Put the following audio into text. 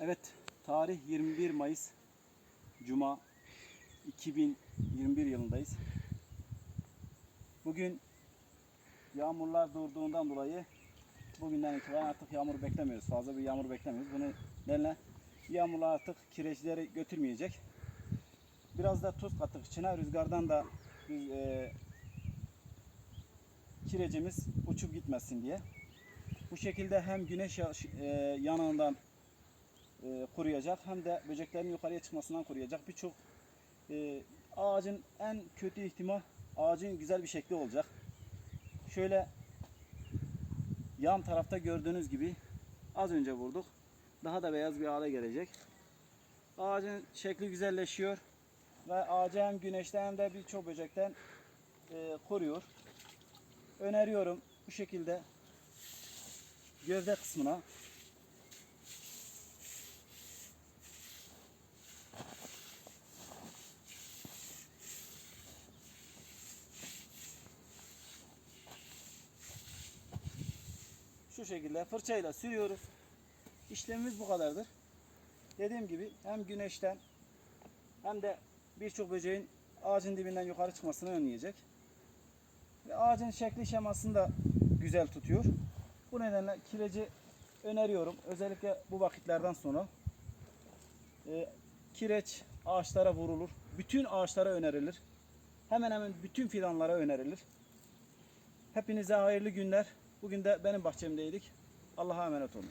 Evet, tarih 21 Mayıs Cuma 2021 yılındayız. Bugün yağmurlar durduğundan dolayı bugünden itibaren artık yağmur beklemiyoruz. Fazla bir yağmur beklemiyoruz. Bunu nedenle yağmurlar artık kireçleri götürmeyecek. Biraz da tuz kattık içine. Rüzgardan da biz, e, kirecimiz uçup gitmesin diye. Bu şekilde hem güneş e, yanığından e, koruyacak hem de böceklerin yukarıya çıkmasından koruyacak. Birçok e, ağacın en kötü ihtimal ağacın güzel bir şekli olacak. Şöyle yan tarafta gördüğünüz gibi az önce vurduk. Daha da beyaz bir hale gelecek. Ağacın şekli güzelleşiyor ve ağacı hem güneşten hem de birçok böcekten e, koruyor. Öneriyorum bu şekilde gövde kısmına şu şekilde fırçayla sürüyoruz. İşlemimiz bu kadardır. Dediğim gibi hem güneşten hem de birçok böceğin ağacın dibinden yukarı çıkmasını önleyecek. Ve ağacın şekli şemasını da güzel tutuyor. Bu nedenle kireci öneriyorum. Özellikle bu vakitlerden sonra. Ee, kireç ağaçlara vurulur. Bütün ağaçlara önerilir. Hemen hemen bütün fidanlara önerilir. Hepinize hayırlı günler. Bugün de benim bahçemdeydik. Allah'a emanet olun.